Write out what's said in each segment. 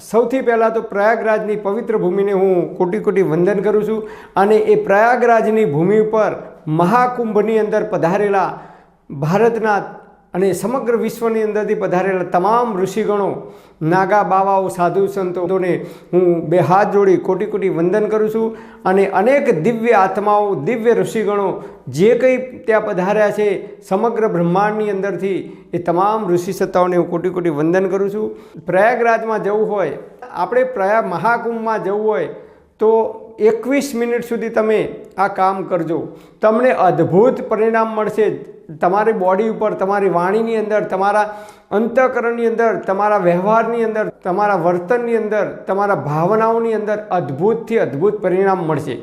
સૌથી પહેલાં તો પ્રયાગરાજની પવિત્ર ભૂમિને હું કોટી કોટી વંદન કરું છું અને એ પ્રયાગરાજની ભૂમિ ઉપર મહાકુંભની અંદર પધારેલા ભારતના અને સમગ્ર વિશ્વની અંદરથી પધારેલા તમામ ઋષિગણો, નાગા, બાવાઓ, સાધુ સંતોને હું બે હાથ જોડી કોટી કોટી વંદન કરું છું અને અનેક દિવ્ય આત્માઓ, દિવ્ય ઋષિગણો જે કંઈ ત્યાં પધાર્યા છે, સમગ્ર બ્રહ્માંડની અંદરથી એ તમામ ઋષિ સત્તાઓને હું કોટી કોટી વંદન કરું છું. પ્રયાગરાજમાં જવું હોય, આપણે પ્રયાગ મહાકુંભમાં જવું હોય, તો એકવીસ મિનિટ સુધી તમે આ કામ કરજો. તમને અદ્ભુત પરિણામ મળશે. તમારી બોડી ઉપર, તમારી વાણીની અંદર, તમારા અંતઃકરણની અંદર, તમારા વ્યવહારની અંદર, તમારા વર્તનની અંદર, તમારા ભાવનાઓની અંદર અદ્ભુતથી અદ્ભુત પરિણામ મળશે.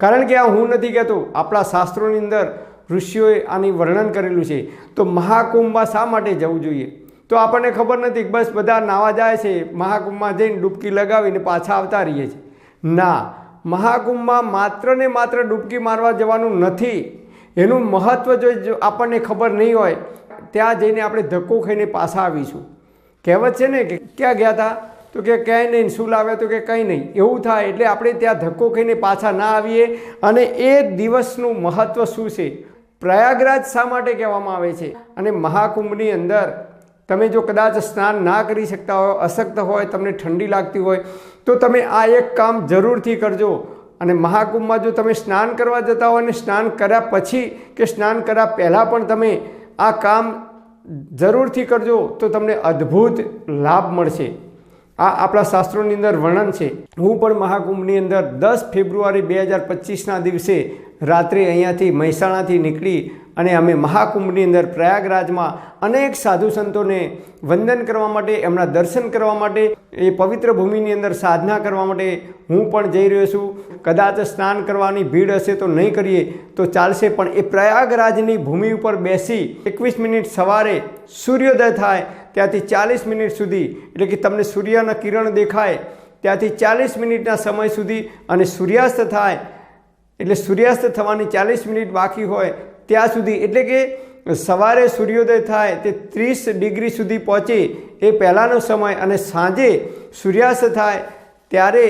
કારણ કે આ હું નથી કહેતો, આપણા શાસ્ત્રોની અંદર ઋષિઓએ આની વર્ણન કરેલું છે. તો મહાકુંભમાં શા માટે જવું જોઈએ? તો આપણને ખબર નથી બસ બધા નાવા જાય છે, મહાકુંભમાં જઈને ડૂબકી લગાવીને પાછા આવતા રહીએ છીએ. ના મહાકુંભમાં માત્ર ને માત્ર ડૂબકી મારવા જવાનું નથી. એનું મહત્ત્વ જો આપણને ખબર નહીં હોય, ત્યાં જઈને આપણે ધક્કો ખાઈને પાછા આવીશું. કહેવત છે ને કે ક્યાં ગયા હતા તો કે ક્યાંય નહીં, શું લાવે તો કે કંઈ નહીં. એવું થાય એટલે આપણે ત્યાં ધક્કો ખાઈને પાછા ના આવીએ અને એ દિવસનું મહત્ત્વ શું છે? પ્રયાગરાજ શા માટે કહેવામાં આવે છે? અને મહાકુંભની અંદર તમે જો કદાચ સ્નાન ના કરી શકતા હોય, અશક્ત હોય, તમને ઠંડી લાગતી હોય, તો તમે આ એક કામ જરૂરથી કરજો. અને મહાકુંભમાં જો તમે સ્નાન કરવા જતા હોય અને સ્નાન કર્યા પછી કે સ્નાન કર્યા પહેલાં પણ તમે આ કામ જરૂરથી કરજો, તો તમને અદ્ભુત લાભ મળશે. આ આપણા શાસ્ત્રોની અંદર વર્ણન છે. હું પણ મહાકુંભની અંદર દસ ફેબ્રુઆરી બે હજાર પચીસના દિવસે રાત્રે અહીંયાથી મહેસાણાથી નીકળી અને અમે મહાકુંભની અંદર પ્રયાગરાજમાં અનેક સાધુ સંતોને વંદન કરવા માટે, એમના દર્શન કરવા માટે, એ પવિત્ર ભૂમિની અંદર સાધના કરવા માટે હું પણ જઈ રહ્યો છું. કદાચ સ્નાન કરવાની ભીડ હશે તો નહીં કરીએ, તો ચાલશે. પણ એ પ્રયાગરાજની ભૂમિ ઉપર બેસી એકવીસ મિનિટ સવારે સૂર્યોદય થાય, ત્યાંથી ચાલીસ મિનિટ સુધી, એટલે કે તમને સૂર્યના કિરણ દેખાય, ત્યાંથી ચાલીસ મિનિટના સમય સુધી અને સૂર્યાસ્ત થાય. એટલે સૂર્યાસ્ત થવાની ચાલીસ મિનિટ બાકી હોય ત્યાં સુધી, એટલે કે સવારે સૂર્યોદય થાય તે ત્રીસ ડિગ્રી સુધી પહોંચે એ પહેલાંનો સમય અને સાંજે સૂર્યાસ્ત થાય ત્યારે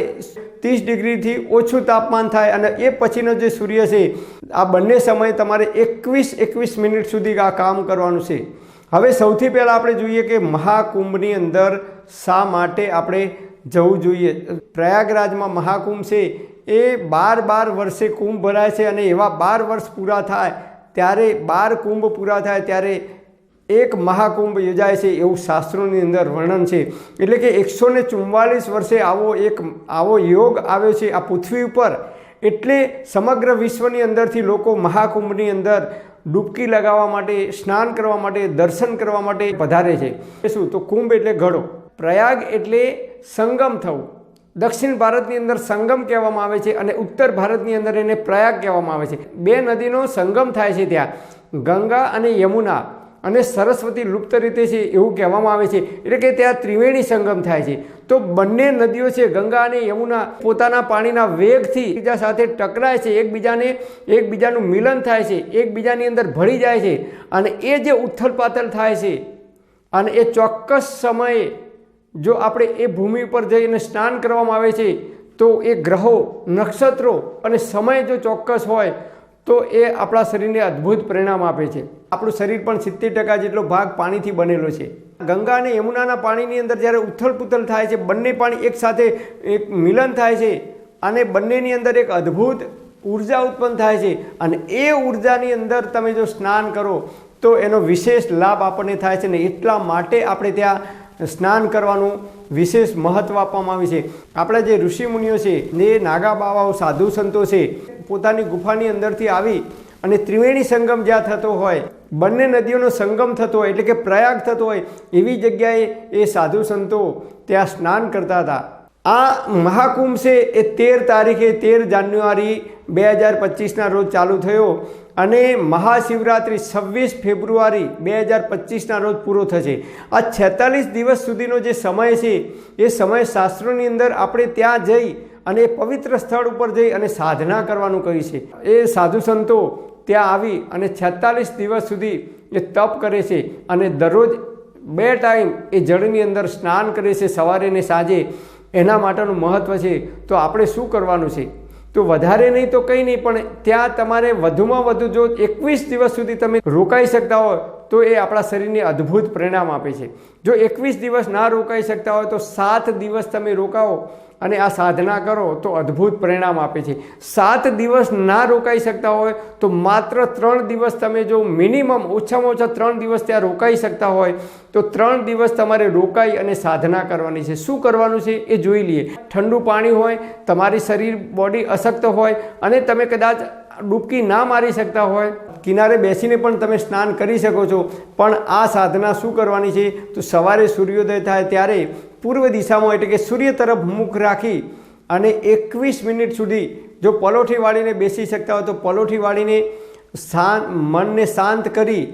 ત્રીસ ડિગ્રીથી ઓછું તાપમાન થાય અને એ પછીનો જે સૂર્ય છે, આ બંને સમયે તમારે એકવીસ એકવીસ મિનિટ સુધી આ કામ કરવાનું છે. હવે સૌથી પહેલાં આપણે જોઈએ કે મહાકુંભની અંદર શા માટે આપણે જવું જોઈએ? પ્રયાગરાજમાં મહાકુંભ છે, એ બાર બાર વર્ષે કુંભ ભરાય છે અને એવા બાર વર્ષ પૂરા થાય ત્યારે બાર કુંભ પૂરા થાય ત્યારે એક મહાકુંભ યોજાય છે એવું શાસ્ત્રોની અંદર વર્ણન છે. એટલે કે એકસો ને ચુમ્માલીસ વર્ષે આવો એક આવો યોગ આવ્યો છે આ પૃથ્વી ઉપર. એટલે સમગ્ર વિશ્વની અંદરથી લોકો મહાકુંભની અંદર ડૂબકી લગાવવા માટે, સ્નાન કરવા માટે, દર્શન કરવા માટે પધારે છે. શું? તો કુંભ એટલે ઘડો. પ્રયાગ એટલે સંગમ થવું. દક્ષિણ ભારતની અંદર સંગમ કહેવામાં આવે છે અને ઉત્તર ભારતની અંદર એને પ્રયાગ કહેવામાં આવે છે. બે નદીનો સંગમ થાય છે ત્યાં. ગંગા અને યમુના અને સરસ્વતી લુપ્ત રીતે છે એવું કહેવામાં આવે છે. એટલે કે ત્યાં ત્રિવેણી સંગમ થાય છે. તો બંને નદીઓ છે, ગંગા અને યમુના, પોતાના પાણીના વેગથી એકબીજા સાથે ટકરાય છે. એકબીજાને એકબીજાનું મિલન થાય છે. એકબીજાની અંદર ભળી જાય છે. અને એ જે ઉથલ પાથલ થાય છે અને એ ચોક્કસ સમયે જો આપણે એ ભૂમિ પર જઈને સ્નાન કરવામાં આવે છે, તો એ ગ્રહો, નક્ષત્રો અને સમય જો ચોક્કસ હોય, તો એ આપણા શરીરને અદ્ભુત પરિણામ આપે છે. આપણું શરીર પણ સિત્તેર ટકા જેટલો ભાગ પાણીથી બનેલો છે. ગંગા અને યમુનાના પાણીની અંદર જ્યારે ઉથલ પુથલ થાય છે, બંને પાણી એકસાથે એક મિલન થાય છે, અને બંનેની અંદર એક અદ્ભુત ઊર્જા ઉત્પન્ન થાય છે, અને એ ઉર્જાની અંદર તમે જો સ્નાન કરો, તો એનો વિશેષ લાભ આપણને થાય છે, ને એટલા માટે આપણે ત્યાં સ્નાન કરવાનું વિશેષ મહત્ત્વ આપવામાં આવે છે. આપણા જે ઋષિમુનિઓ છે, ને નાગા બાવાઓ સાધુ સંતો છે, પોતાની ગુફાની અંદરથી આવી અને ત્રિવેણી સંગમ જ્યાં થતો હોય, બંને નદીઓનો સંગમ થતો હોય, એટલે કે પ્રયાગ થતો હોય, એવી જગ્યાએ એ સાધુ સંતો ત્યાં સ્નાન કરતા હતા. આ મહાકુંભ છે એ તેર તારીખે તેર જાન્યુઆરી બે હજાર પચીસના રોજ ચાલુ થયો અને મહાશિવરાત્રિ છવ્વીસ ફેબ્રુઆરી બે હજાર પચીસના રોજ પૂરો થશે. આ છેતાલીસ દિવસ સુધીનો જે સમય છે, એ સમય શાસ્ત્રોની અંદર આપણે ત્યાં જઈ અને પવિત્ર સ્થળ ઉપર જઈ અને સાધના કરવાનું કહ્યું છે. એ સાધુ સંતો ત્યાં આવી અને છેતાલીસ દિવસ સુધી એ તપ કરે છે અને દરરોજ બે ટાઈમ એ જળની અંદર સ્નાન કરે છે, સવારે ને સાંજે. એના માટેનું મહત્ત્વ છે. તો આપણે શું કરવાનું છે? તો વધારે નહીં તો કંઈ નહીં, પણ ત્યાં તમારે વધુમાં વધુ જો એકવીસ દિવસ સુધી તમે રોકાઈ શકતા હોય તો એ આપણા શરીરને અદ્ભુત પરિણામ આપે છે. જો એકવીસ દિવસ ના રોકાઈ શકતા હોય તો સાત દિવસ તમે રોકાવો અને આ સાધના કરો તો અદ્ભુત પરિણામ આપે છે. સાત દિવસ ના રોકાઈ શકતા હોય તો માત્ર ત્રણ દિવસ તમે જો મિનિમમ ઓછામાં ઓછા ત્રણ દિવસ ત્યાં રોકાઈ શકતા હોય તો ત્રણ દિવસ તમારે રોકાઈ અને સાધના કરવાની છે. શું કરવાનું છે એ જોઈ લઈએ ઠંડુ પાણી હોય, તમારી શરીર બોડી અશક્ત હોય અને તમે કદાચ ડૂબકી ના મારી શકતા હોય. કિનારે બેસીને પણ તમે સ્નાન કરી શકો છો. પણ આ સાધના શું કરવાની છે? તો સવારે સૂર્યોદય થાય ત્યારે પૂર્વ દિશામાં એટલે કે સૂર્ય તરફ મુખ રાખી અને એકવીસ મિનિટ સુધી જો પલોઠી વાળીને બેસી શકતા હોય તો પલોઠી વાળીને શાંત મનને શાંત કરી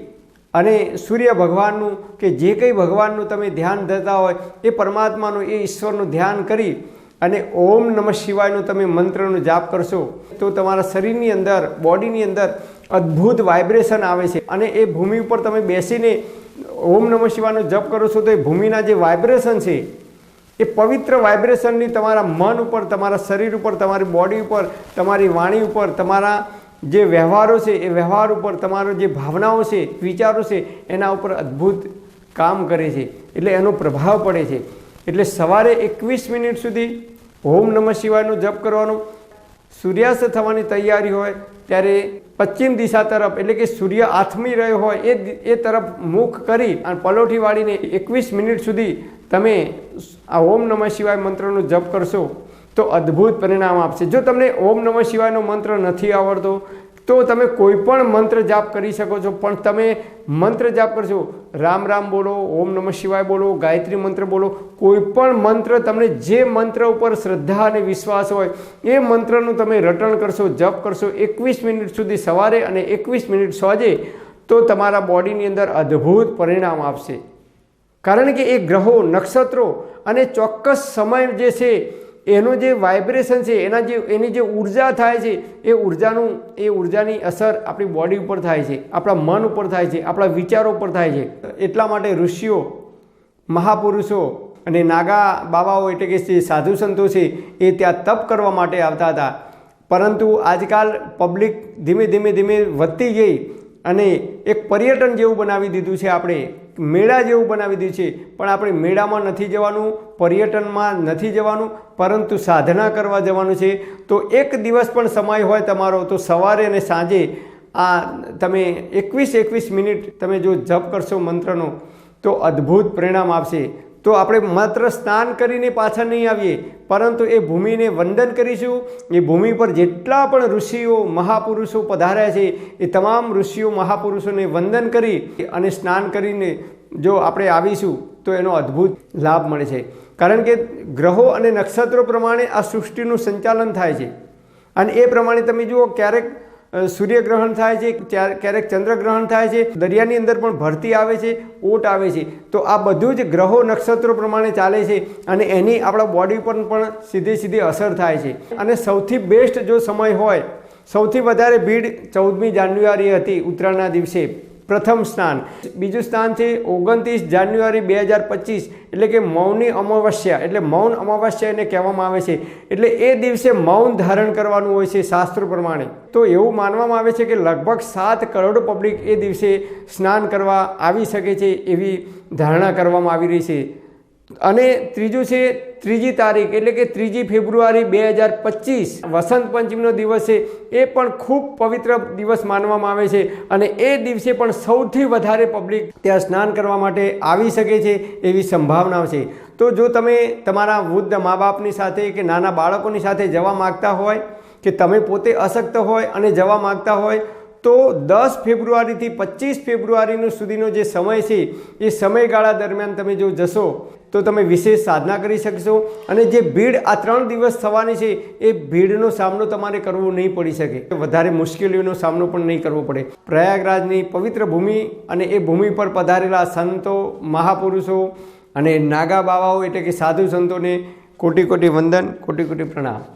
અને સૂર્ય ભગવાનનું કે જે કંઈ ભગવાનનું તમે ધ્યાન ધરતા હોય એ પરમાત્માનું, એ ઈશ્વરનું ધ્યાન કરી અને ઓમ નમઃ શિવાયનું તમે મંત્રનો જાપ કરશો, તો તમારા શરીરની અંદર, બોડીની અંદર અદ્ભુત વાઇબ્રેશન આવે છે. અને એ ભૂમિ ઉપર તમે બેસીને ઓમ નમઃ શિવાયનો જપ કરો છો, તો એ ભૂમિના જે વાઇબ્રેશન છે, એ પવિત્ર વાઇબ્રેશનની તમારા મન ઉપર, તમારા શરીર ઉપર, તમારી બોડી ઉપર, તમારી વાણી ઉપર, તમારા જે વ્યવહારો છે, એ વ્યવહાર ઉપર, તમારો જે ભાવનાઓ છે, વિચારો છે, એના ઉપર અદ્ભુત કામ કરે છે. એટલે એનો પ્રભાવ પડે છે. એટલે સવારે એકવીસ મિનિટ સુધી ઓમ નમઃ શિવાયનો જપ કરવાનો, સૂર્યાસ્ત થવાની તૈયારી હોય, ત્યારે પશ્ચિમ દિશા તરફ, એટલે કે સૂર્ય આથમી રહ્યો હોય, એ એ તરફ મુખ કરી અને પલોઠી વાળીને એકવીસ મિનિટ સુધી તમે આ ઓમ નમઃ શિવાય મંત્રનો જપ કરશો, તો અદ્ભુત પરિણામ આપશે. જો તમને ઓમ નમઃ શિવાયનો મંત્ર નથી આવડતો તો તમે કોઈ પણ મંત્ર જાપ કરી શકો છો. પણ તમે મંત્ર જાપ કરશો, રામ રામ બોલો, ઓમ નમઃ શિવાય બોલો, ગાયત્રી મંત્ર બોલો કોઈ પણ મંત્ર તમને જે મંત્ર ઉપર શ્રદ્ધા અને વિશ્વાસ હોય, એ મંત્રનું તમે રટણ કરશો, જપ કરશો, એકવીસ મિનિટ સુધી સવારે અને એકવીસ મિનિટ સાંજે, તો તમારા બોડીની અંદર અદ્ભુત પરિણામ આપશે. કારણ કે એ ગ્રહો, નક્ષત્રો અને ચોક્કસ સમય જે છે એનો જે વાઇબ્રેશન છે, એના જે, એની જે ઊર્જા થાય છે, એ ઉર્જાનું, એ ઉર્જાની અસર આપણી બોડી ઉપર થાય છે, આપણા મન ઉપર થાય છે, આપણા વિચારો ઉપર થાય છે. એટલા માટે ઋષિઓ, મહાપુરુષો અને નાગા બાબાઓ એટલે કે જે સાધુ સંતો છે, એ ત્યાં તપ કરવા માટે આવતા હતા. પરંતુ આજકાલ પબ્લિક ધીમે ધીમે ધીમે વધતી ગઈ અને એક પર્યટન જેવું બનાવી દીધું છે આપણે. મેળા જેવું બનાવી દીધું છે. પણ આપણે મેળામાં નથી જવાનું, પર્યટનમાં નથી જવાનું, પરંતુ સાધના કરવા જવાનું છે. તો એક દિવસ પણ સમય હોય તમારો, તો સવારે અને સાંજે આ તમે એકવીસ એકવીસ મિનિટ તમે જો જપ કરશો મંત્રનો, તો અદ્ભુત પરિણામ આપશે તો આપણે માત્ર સ્નાન કરીને પાછા નહીં આવીએ, પરંતુ એ ભૂમિને વંદન કરીશું. એ ભૂમિ પર જેટલા પણ ઋષિઓ, મહાપુરુષો પધાર્યા છે, એ તમામ ઋષિઓ, મહાપુરુષોને વંદન કરી અને સ્નાન કરીને જો આપણે આવીશું, તો એનો અદ્ભુત લાભ મળે છે. કારણ કે ગ્રહો અને નક્ષત્રો પ્રમાણે આ સૃષ્ટિનું સંચાલન થાય છે. અને એ પ્રમાણે તમે જુઓ, ક્યારેક સૂર્યગ્રહણ થાય છે, ક્યારે- ક્યારેક ચંદ્રગ્રહણ થાય છે, દરિયાની અંદર પણ ભરતી આવે છે, ઓટ આવે છે. તો આ બધું જ ગ્રહો નક્ષત્રો પ્રમાણે ચાલે છે અને એની આપણા બોડી પર પણ સીધી સીધી અસર થાય છે. અને સૌથી બેસ્ટ જો સમય હોય, સૌથી વધારે ભીડ ચૌદમી જાન્યુઆરી હતી, ઉત્તરાયણના દિવસે. પ્રથમ સ્નાન બીજું સ્નાન છે ઓગણત્રીસ જાન્યુઆરી બે હજાર પચીસ, એટલે કે મૌની અમાવસ્યા. એટલે મૌન અમાવસ્યા એને કહેવામાં આવે છે. એટલે એ દિવસે મૌન ધારણ કરવાનું હોય છે શાસ્ત્રો પ્રમાણે. તો એવું માનવામાં આવે છે કે લગભગ સાત કરોડ પબ્લિક એ દિવસે સ્નાન કરવા આવી શકે છે એવી ધારણા કરવામાં આવી રહી છે. અને ત્રીજું છે, ત્રીજી તારીખ, એટલે કે ત્રીજી ફેબ્રુઆરી બે હજાર પચીસ, વસંત પંચમીનો દિવસ છે. એ પણ ખૂબ પવિત્ર દિવસ માનવામાં આવે છે અને એ દિવસે પણ સૌથી વધારે પબ્લિક ત્યાં સ્નાન કરવા માટે આવી શકે છે એવી સંભાવનાઓ છે. તો જો તમે તમારા વૃદ્ધ મા બાપની સાથે કે નાના બાળકોની સાથે જવા માગતા હોય, કે તમે પોતે અશક્ત હોય અને જવા માગતા હોય તો દસ ફેબ્રુઆરીથી પચીસ ફેબ્રુઆરીનો સુધીનો જે સમય છે, એ સમયગાળા દરમિયાન તમે જો જશો, તો તમે વિશેષ સાધના કરી શકશો અને જે ભીડ આ ત્રણ દિવસ થવાની છે, એ ભીડનો સામનો તમારે કરવો નહીં પડી શકે. વધારે મુશ્કેલીઓનો સામનો પણ નહીં કરવો પડે. પ્રયાગરાજની પવિત્ર ભૂમિ અને એ ભૂમિ પર પધારેલા સંતો, મહાપુરુષો અને નાગા બાવાઓ એટલે કે સાધુ સંતોને કોટી કોટી વંદન, કોટી કોટી પ્રણામ.